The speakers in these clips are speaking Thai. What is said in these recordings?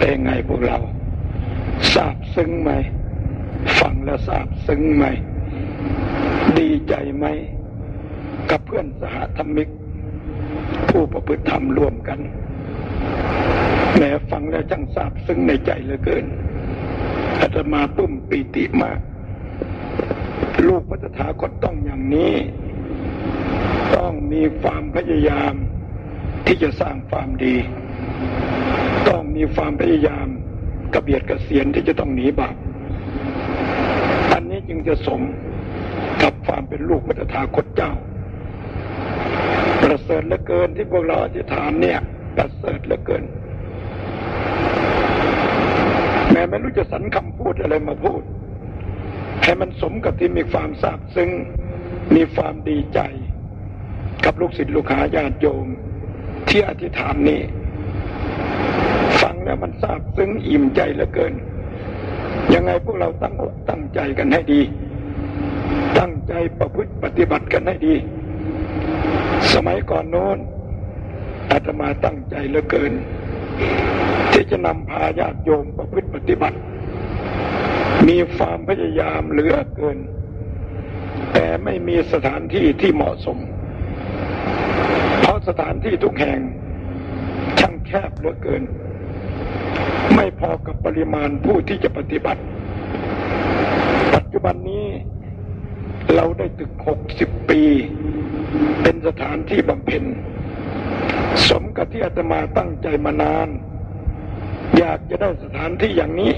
เป็นไงพวกเราทราบซึ้งไหม ฟังแล้วทราบซึ้งไหม ดีใจไหม กับเพื่อนสหธรรมิก ผู้ประพฤติธรรมร่วมกัน แม้ฟังแล้วจังทราบซึ้งในใจเหลือเกินอาตมาปุ้มปีติมาก ลูกพระตถาคตต้องอย่างนี้ ต้องมีความพยายามที่จะสร้างความดี มีความพยายามกระเบียดกระเสียนที่จะต้องหนีบาปอันนี้จึงจะสมกับความเป็นลูกพระตาคตเจ้า ประเสริฐเหลือเกินที่พวกเราอธิษฐานเนี่ย ประเสริฐเหลือเกิน แม้ไม่รู้จะสรรคำพูดอะไรมาพูด ให้มันสมกับที่มีความซาบซึ้งมีความดีใจ กับลูกศิษย์ลูกหาญาติโยมที่อธิษฐานนี้ มันซาบซึ้งอิ่มใจเหลือเกิน ยังไงพวกเราตั้งอกตั้งใจกันให้ดี ตั้งใจประพฤติปฏิบัติกันให้ดี สมัยก่อนโน้นอาตมาตั้งใจเหลือเกิน ที่จะนำพาญาติโยมประพฤติปฏิบัติ มีความพยายามเหลือเกิน แต่ไม่มีสถานที่ที่เหมาะสม เพราะสถานที่ทุกแห่งช่างแคบเหลือเกิน ไม่พอกับปริมาณผู้ที่จะปฏิบัติ ปัจจุบันนี้เราได้ตึกหกสิบปี เป็นสถานที่บำเพ็ญ สมกับที่อาตมาตั้งใจมานาน อยากจะได้สถานที่อย่างนี้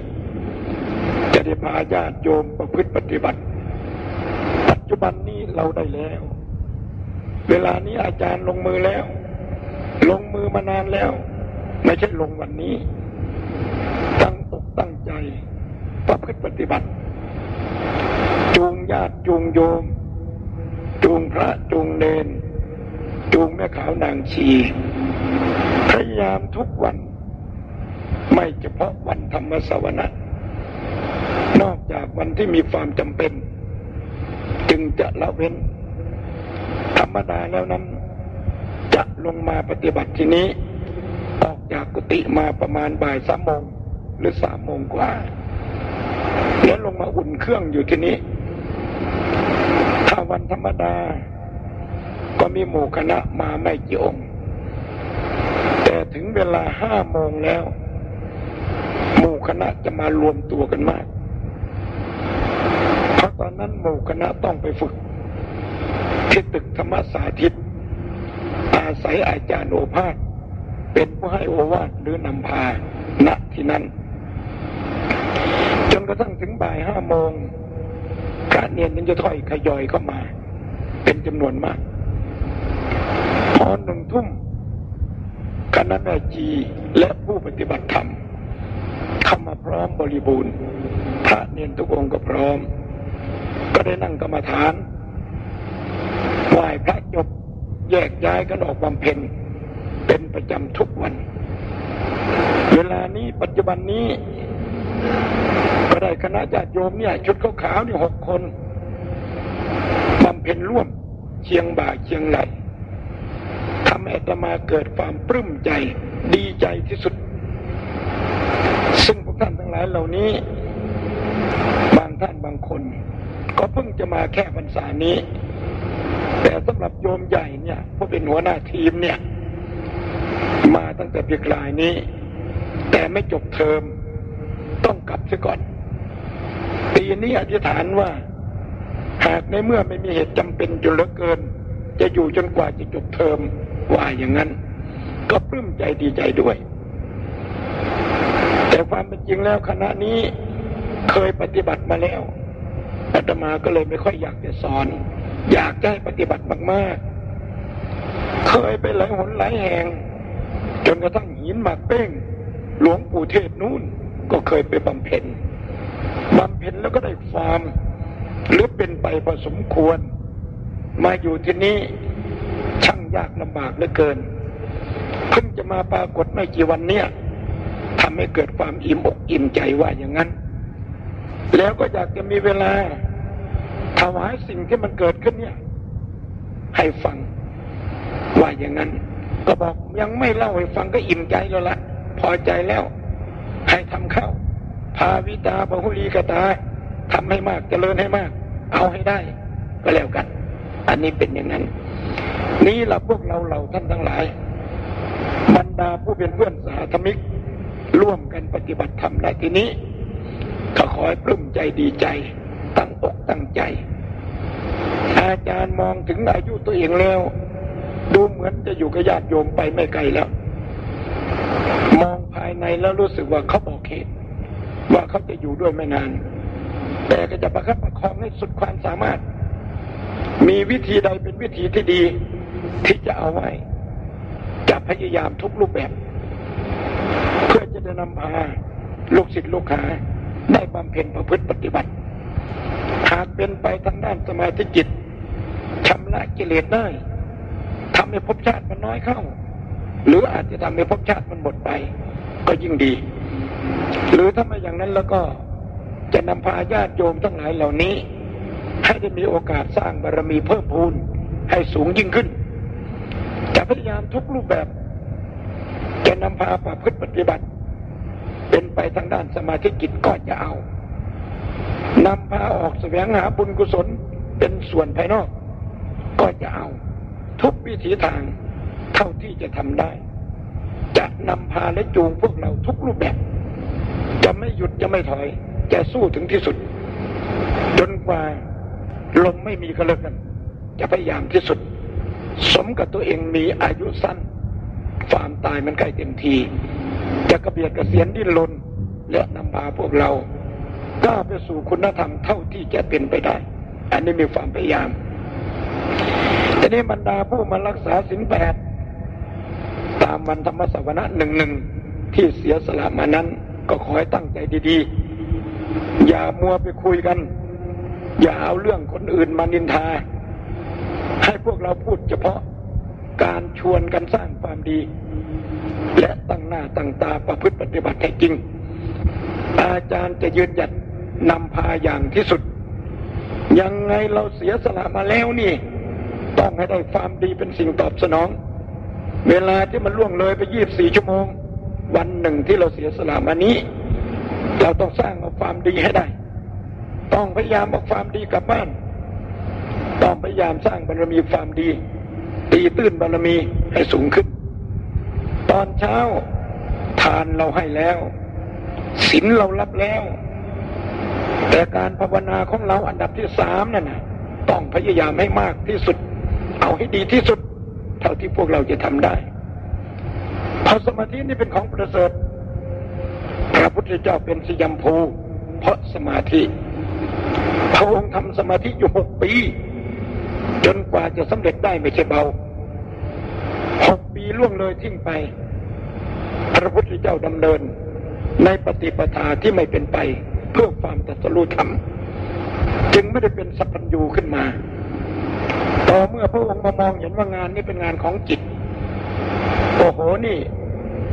จะได้พาญาติโยมประพฤติปฏิบัติ ปัจจุบันนี้เราได้แล้ว เวลานี้อาจารย์ลงมือแล้ว ลงมือมานานแล้ว ไม่ใช่ลงวันนี้ ตั้งใจ ประพฤติปฏิบัติ จูงญาติจูงโยม จูงพระจูงเนน จูงแม่ขาวนางชี พยายามทุกวัน ไม่เฉพาะวันธรรมสวนะนอกจากวันที่มีความจำเป็น จึงจะละเว้น ธรรมดาแล้วนั้น จะลงมาปฏิบัติที่นี้ ออกจากกุฏิมาประมาณบ่ายสามโมง หรือสามโมงกว่าแล้วลงมาอุ่นเครื่องอยู่ที่นี้ ถ้าวันธรรมดา ก็มีหมู่คณะมาไม่กี่องค์แต่ถึงเวลาห้าโมงแล้ว หมู่คณะจะมารวมตัวกันมากเพราะตอนนั้นหมู่คณะต้องไปฝึก ที่ตึกธรรมสาธิต อาศัยอาจารย์โอภาสเป็นผู้ให้โอวาทหรือนำพาณที่นั้น นกระทั่งถึงบ่ายห้าโมงพระเนียนนั้นจะถอยขยอยเข้ามา เป็นจำนวนมาก พอหนึ่งทุ่มคณะแม่จีและผู้ปฏิบัติธรรมเข้ามาพร้อมบริบูรณ์ พระเนียนทุกองค์ก็พร้อม ก็ได้นั่งกรรมฐานไหว้พระจบแยกย้ายกันออกบำเพ็ญเป็นประจำทุกวัน เวลานี้ปัจจุบันนี้ ได้คณะญาติโยมเนี่ยชุดขาวๆนี่หกคนบำเพ็ญร่วมเชียงบ่าเชียงไหลทำให้อาตมาเกิดความปลื้มใจดีใจที่สุด ซึ่งพวกท่านทั้งหลายเหล่านี้ บางท่านบางคน ก็เพิ่งจะมาแค่พรรษานี้ แต่สำหรับโยมใหญ่เนี่ยผู้เป็นหัวหน้าทีมเนี่ย มาตั้งแต่เพียงลายนี้ แต่ไม่จบเทอมต้องกลับซะก่อน ปีนี้อธิษฐานว่า หากในเมื่อไม่มีเหตุจำเป็นจนเหลือเกิน จะอยู่จนกว่าจะจบเทอมว่าอย่างนั้น ก็ปลื้มใจดีใจด้วย แต่ความเป็นจริงแล้วคณะนี้เคยปฏิบัติมาแล้วอาตมาก็เลยไม่ค่อยอยากจะสอน อยากจะให้ปฏิบัติมากๆ เคยไปหลายหนหลายแห่ง จนกระทั่งหินหมากเป้ง หลวงปู่เทศนู่นก็เคยไปบำเพ็ญ บำเพ็ญแล้วก็ได้ความ หรือเป็นไปพอสมควร มาอยู่ที่นี้ช่างยากลำบากเหลือเกิน เพิ่งจะมาปรากฏไม่กี่วันเนี้ยทำให้เกิดความอิ่มอกอิ่มใจว่าอย่างนั้น แล้วก็อยากจะมีเวลาถวายสิ่งที่มันเกิดขึ้นเนี่ย ให้ฟังว่าอย่างนั้น ก็บอกยังไม่เล่าให้ฟังก็อิ่มใจแล้วละพอใจแล้ว ให้ทำเข้า ภาวิตาบหุลีกตาทำให้มากเจริญให้มาก เอาให้ได้ ก็แล้วกัน อันนี้เป็นอย่างนั้น นี่แหละพวกเราเหล่าท่านทั้งหลาย บรรดาผู้เป็นเพื่อนสาธมิก ร่วมกันปฏิบัติธรรมในที่นี้ก็ขอให้ปลื้มใจดีใจ ตั้งอกตั้งใจ อาจารย์มองถึงอายุตัวเองแล้ว ดูเหมือนจะอยู่กับญาติโยมไปไม่ไกลแล้ว มองภายในแล้วรู้สึกว่าเขาบอกเหตุ ว่าเขาจะอยู่ด้วยไม่นาน แต่ก็จะประคับประคองให้สุดความสามารถ มีวิธีใดเป็นวิธีที่ดีที่จะเอาไว้ จะพยายามทุกรูปแบบ เพื่อจะได้นำพาลูกศิษย์ลูกหาได้บำเพ็ญประพฤติปฏิบัติ หากเป็นไปทางด้านสมาธิจิตชำระกิเลสได้ทำให้ภพชาติมันน้อยเข้า หรืออาจจะทำให้ภพชาติมันหมดไป ก็ยิ่งดี หรือถ้าไม่อย่างนั้นแล้วก็จะนำพาญาติโยมทั้งหลายเหล่านี้ ให้ได้มีโอกาสสร้างบารมีเพิ่มพูนให้สูงยิ่งขึ้น จะพยายามทุกรูปแบบ จะนำพาประพฤติปฏิบัติ เป็นไปทางด้านสมาธิกิจก็จะเอานำพาออกแสวงหาบุญกุศลเป็นส่วนภายนอก ก็จะเอา ทุกวิถีทางเท่าที่จะทำได้ จะนำพาและจูงพวกเราทุกรูปแบบ จะไม่หยุดจะไม่ถอย จะสู้ถึงที่สุด จนกว่าลมไม่มีก็เลิกกัน จะพยายามที่สุด สมกับตัวเองมีอายุสั้นความตายมันใกล้เต็มที จะกระเบียดกระเสียนดิ้นรนและนำพาพวกเราก้าไปสู่คุณธรรมเท่าที่จะเป็นไปได้ อันนี้มีความพยายามทีนี้บรรดาผู้มารักษาสินแปดตามวันธรรมสวนะหนึ่งหนึ่งที่เสียสละมานั้น ก็ขอให้ตั้งใจดีๆ อย่ามัวไปคุยกัน อย่าเอาเรื่องคนอื่นมานินทา ให้พวกเราพูดเฉพาะการชวนกันสร้างความดี และตั้งหน้าตั้งตาประพฤติปฏิบัติให้จริง อาจารย์จะยืนหยัดนำพาอย่างที่สุด ยังไงเราเสียสละมาแล้วนี่ ต้องให้ได้ความดีเป็นสิ่งตอบสนอง เวลาที่มันล่วงเลยไปยี่บสี่ชั่วโมง วันหนึ่งที่เราเสียสละมานี้ เราต้องสร้างเอาความดีให้ได้ ต้องพยายามเอาความดีกลับบ้าน ต้องพยายามสร้างบารมีความดี ตีตื้นบารมีให้สูงขึ้น ตอนเช้าทานเราให้แล้วศีลเรารับแล้ว แต่การภาวนาของเราอันดับที่สามนั่นนะต้องพยายามให้มากที่สุด เอาให้ดีที่สุด เท่าที่พวกเราจะทำได้ พราะสมาธินี่เป็นของประเสริฐพระพุทธเจ้าเป็นสยามภู เพราะสมาธิ พระองค์ทำสมาธิอยู่หกปี จนกว่าจะสำเร็จได้ไม่ใช่เบาหกปีล่วงเลยทิ้งไป พระพุทธเจ้าดำเนิน ในปฏิปทาที่ไม่เป็นไป เพื่อความตัสรู้ธรรม จึงไม่ได้เป็นสัพพัญญูขึ้นมา ต่อเมื่อพระองค์มามองเห็นว่างานนี้เป็นงานของจิต อ้โหนี่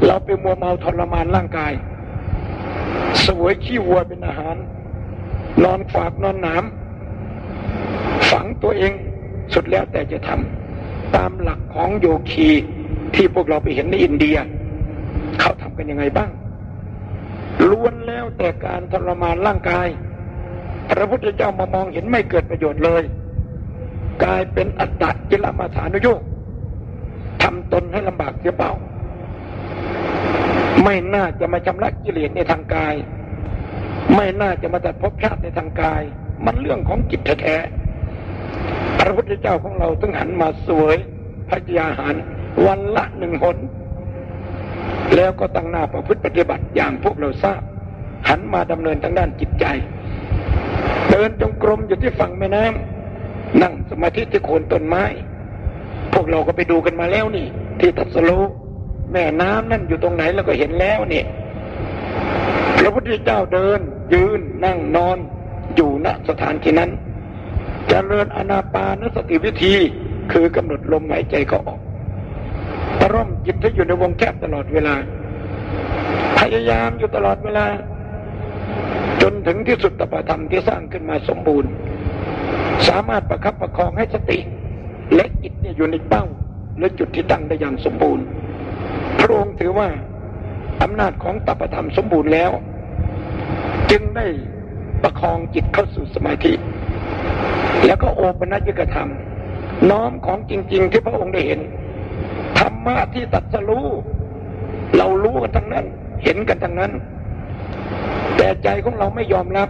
เราไปมัวเมาทรมานร่างกาย สวยขี้วัวเป็นอาหาร นอนฝากนอนหนามฝังตัวเองสุดแล้วแต่จะทำตามหลักของโยคีที่พวกเราไปเห็นในอินเดีย เขาทำกันยังไงบ้างล้วนแล้วแต่การทรมานร่างกาย พระพุทธเจ้ามามองเห็นไม่เกิดประโยชน์เลย กลายเป็นอัตตะกิลมัฐานุโยก ตนให้ลำบากเสียเปล่า ไม่น่าจะมาชำระกิเลสในทางกาย ไม่น่าจะมาตัดภพชาติในทางกาย มันเรื่องของจิตแท้พระพุทธเจ้าของเราต้องหันมาสวยพระยาหารวันละหนึ่งหน แล้วก็ตั้งหน้าประพฤติปฏิบัติอย่างพวกเราทราบ หันมาดำเนินทางด้านจิตใจ เดินจงกรมอยู่ที่ฝั่งแม่น้ำนั่งสมาธิที่โคนต้นไม้ เราก็ไปดูกันมาแล้วนี่ ที่ตัสโลแม่น้ำนั่นอยู่ตรงไหนเราก็เห็นแล้วนี่พระพุทธเจ้าเดิน ยืนนั่งนอน อยู่ณสถานที่นั้นจเจริญอนาปานสติวิธี คือกำหนดลมหายใจก็ออกตร่อมจิตให้อยู่ในวงแคบตลอดเวลา พยายามอยู่ตลอดเวลา จนถึงที่สุดตปธรรมที่สร้างขึ้นมาสมบูรณ์ สามารถประคับประคองให้สติ และจิตเนี่ยอยู่ในเป้าและจุดที่ตั้งได้อย่างสมบูรณ์ พระองค์ถือว่าอำนาจของตปธรรมสมบูรณ์แล้ว จึงได้ประคองจิตเข้าสู่สมาธิ แล้วก็โอปนัญญกธรรม น้อมของจริง ๆ ที่พระองค์ได้เห็นธรรมะที่ตัดสรู้เรารู้กันทั้งนั้น เห็นกันทั้งนั้น แต่ใจของเราไม่ยอมรับ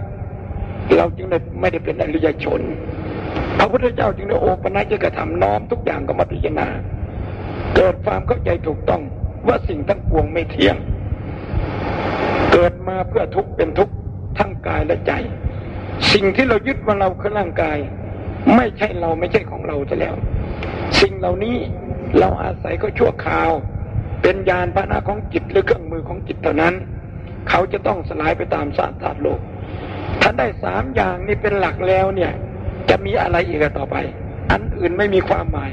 เราจึงไม่ได้เป็นอริยชน พระพุทธเจ้าจึงได้โอปนัญญกธรรมน้อมทุกอย่างก็มาพิจารณา เกิดความเข้าใจถูกต้องว่าสิ่งทั้งปวงไม่เที่ยง เกิดมาเพื่อทุกข์เป็นทุกข์ทั้งกายและใจ สิ่งที่เรายึดว่าเราคือร่างกาย ไม่ใช่เราไม่ใช่ของเราจะแล้ว สิ่งเหล่านี้เราอาศัยก็ชั่วคราว เป็นยานพาหนะของจิตหรือเครื่องมือของจิตเท่านั้น เขาจะต้องสลายไปตามสารธาตุโลกถ้านได้สามอย่างนี้เป็นหลักแล้วเนี่ย จะมีอะไรอีกต่อไป อันอื่นไม่มีความหมาย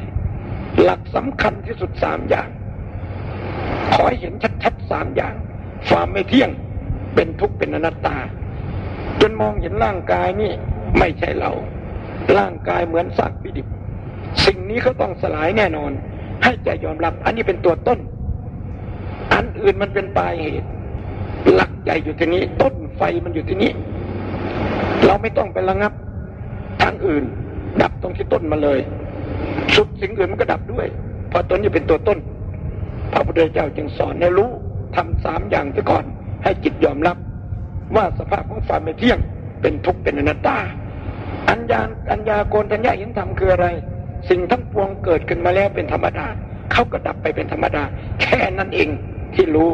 หลักสำคัญที่สุดสามอย่าง ขอให้เห็นชัดๆสามอย่าง ความไม่เที่ยงเป็นทุกข์เป็นอนัตตา จนมองเห็นร่างกายนี่ไม่ใช่เรา ร่างกายเหมือนสัตว์พิดิบ สิ่งนี้เขาต้องสลายแน่นอน ให้ใจยอมรับ อันนี้เป็นตัวต้น อันอื่นมันเป็นปลายเหตุ หลักใหญ่อยู่ที่นี้ ต้นไฟมันอยู่ที่นี้ เราไม่ต้องไประงับางอื่น ดับตรงที่ต้นมาเลย สุดสิ่งอื่นมันก็ดับด้วย เพราะต้นนี้เป็นตัวต้น พระพุทธเจ้าจึงสอนให้รู้ทำสามอย่างซะก่อน ให้จิตยอมรับ ว่าสภาพของความไม่เที่ยง เป็นทุกข์เป็นอนัตตา อัญญาอัญญาโกณทัญญาเห็นธรรมคืออะไร สิ่งทั้งปวงเกิดขึ้นมาแล้วเป็นธรรมดาเขาก็ดับไปเป็นธรรมดา แค่นั้นเองที่รู้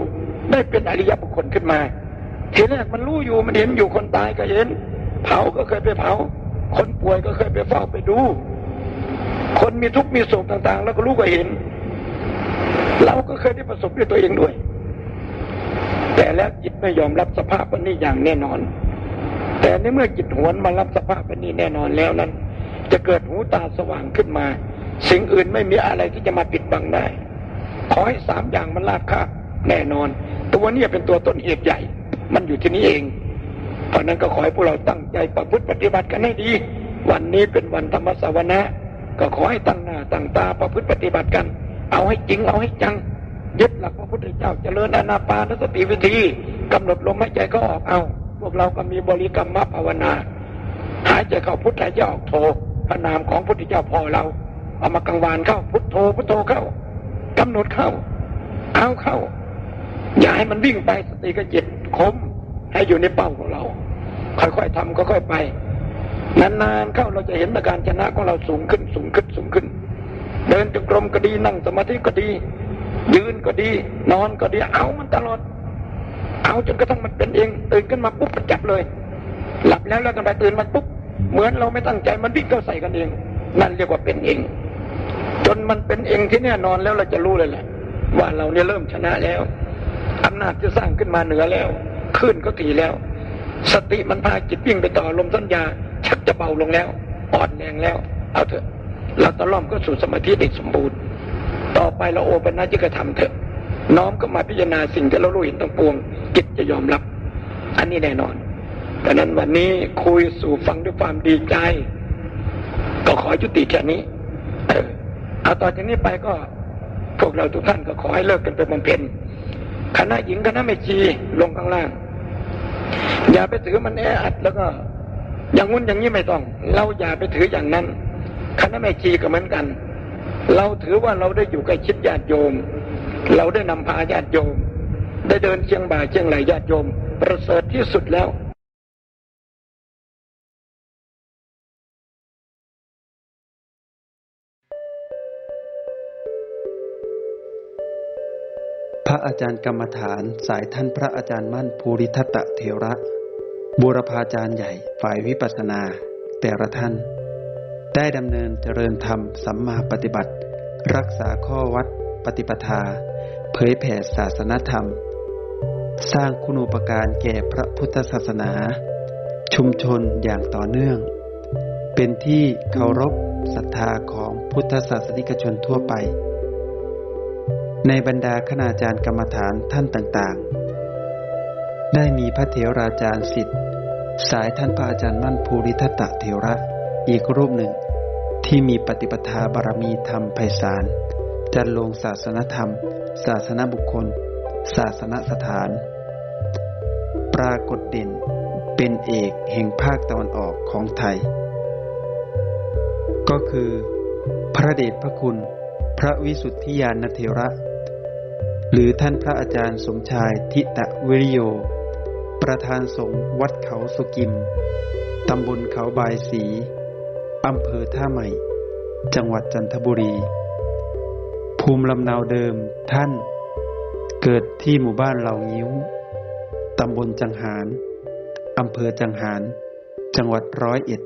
ได้เป็นอริยบุคคลขึ้นมาทีแรกมันรู้อยู่มันเห็นอยู่คนตายก็เห็น เผาก็เคยไปเผา คนป่วยก็เคยไปเฝ้าไปดู คนมีทุกข์มีโศกต่าง ๆ แล้วก็รู้ก็เห็น เราก็เคยได้ประสบด้วยตัวเองด้วย แต่แล้วจิตไม่ยอมรับสภาพวันนี้อย่างแน่นอน แต่ในเมื่อจิตหวนมารับสภาพวันนี้แน่นอนแล้วนั้น จะเกิดหูตาสว่างขึ้นมา สิ่งอื่นไม่มีอะไรที่จะมาปิดบังได้ ขอให้สามอย่างมันลาดคาบแน่นอน ตัวนี้เป็นตัวต้นเหตุใหญ่ มันอยู่ที่นี้เอง เพราะนั้นก็ขอให้พวกเราตั้งใจประพฤติปฏิบัติกันให้ดี วันนี้เป็นวันธรรมสวนะ ก็ขอให้ตั้งหน้าตั้งตาประพฤติปฏิบัติกัน เอาให้จริงเอาให้จังยึดหลักพระพุทธเจ้าเจริญอานาปานสติวิธีกำหนดลมหายใจก็ออกเอา พวกเราก็มีบริกรรมมภาวนา หายใจเข้าพุทธหายใจออกโทพระนามของพุทธเจ้าพ่อเรา เอามากลางวานเข้าพุทโธพุทโธเข้ากำหนดเข้า เอาเข้า อย่าให้มันวิ่งไปสติก็จิตคม ให้อยู่ในเป้าของเรา ค่อยๆทำค่อยๆไป นานๆเข้าเราจะเห็นอาการชนะของเราสูงขึ้นสูงขึ้นสูงขึ้น เดินจงกรมก็ดีนั่งสมาธิก็ดี ยืนก็ดี นอนก็ดีเอามันตลอด เอาจนกระทั่งมันเป็นเองตื่นขึ้นมาปุ๊บมันจับเลย หลับแล้วแล้วกันไปตื่นมันปุ๊บเหมือนเราไม่ตั้งใจมันวิ่งเข้าใส่กันเอง นั่นเรียกว่าเป็นเอง จนมันเป็นเองที่แน่นอนแล้วเราจะรู้เลยแหละว่าเราเนี่ยเริ่มชนะแล้วอำนาจที่สร้างขึ้นมาเหนือแล้ว ขึ้นก็ถี่แล้ว สติมันพาจิตวิ่งไปต่อลมสัญญา ชักจะเบาลงแล้ว อ่อนแรงแล้ว เอาเถอะ เราตะล่อมก็สู่สมาธิได้สมบูรณ์ ต่อไปเราโอปัญญิกธรรมเถอะ น้อมก็มาพิจารณาสิ่งที่เรารู้เห็นตั้งปวงจิตจะยอมรับ อันนี้แน่นอนดังนั้นวันนี้คุยสู่ฟังด้วยความดีใจ ก็ขอยุติแค่นี้เออเอาต่อจากนี้ไปก็พวกเราทุกท่านก็ขอให้เลิกกันไปบำเพ็ญคณะหญิงคณะแม่ชีลงข้างล่าง อย่าไปถือมันแออัดแล้วก็ อย่างงุ้นอย่างนี้ไม่ต้อง เราอย่าไปถืออย่างนั้นคณะแม่ชีก็เหมือนกัน เราถือว่าเราได้อยู่ใกล้ชิดญาติโยม เราได้นำพาญาติโยม ได้เดินเชียงบ่าเชียงไหลญาติโยม ประเสริฐที่สุดแล้ว ระอาจารย์กรรมฐานสายท่านพระอาจารย์มั่นภูริทัตะเทระบูรพาจารย์ใหญ่ฝ่ายวิปัสสนา แต่ละท่าน ได้ดำเนินเจริญธรรมสัมมาปฏิบัติ รักษาข้อวัดปฏิปทา เผยแผ่ศาสนธรรม สร้างคุณูปการแก่พระพุทธศาสนา ชุมชนอย่างต่อเนื่อง เป็นที่เคารพศรัทธาของพุทธศาสนิกชนทั่วไป ในบรรดาคณาจารย์กรรมฐานท่านต่างๆ ได้มีพระเถราจารย์สิทธิ์ สายท่านพระอาจารย์มั่นภูริทัตะเถระ อีกรูปหนึ่ง ที่มีปฏิปทาบารมีธรรมไพศาลจันลงศาสนธรรม ศาสนบุคคล ศาสนสถาน ปรากฏเด่นเป็นเอกแห่งภาคตะวันออกของไทย ก็คือ พระเดชพระคุณ พระวิสุทธิยานเทระ หรือท่านพระอาจารย์สมชายทิตะวิริโย ประธานสงฆ์วัดเขาสุกิม ตำบลเขาบายสี อำเภอท่าใหม่ จังหวัดจันทบุรี ภูมิลำเนาเดิมท่าน เกิดที่หมู่บ้านเหล่างิ้ว ตำบลจังหาร อำเภอจังหาร จังหวัดร้อยเอ็ด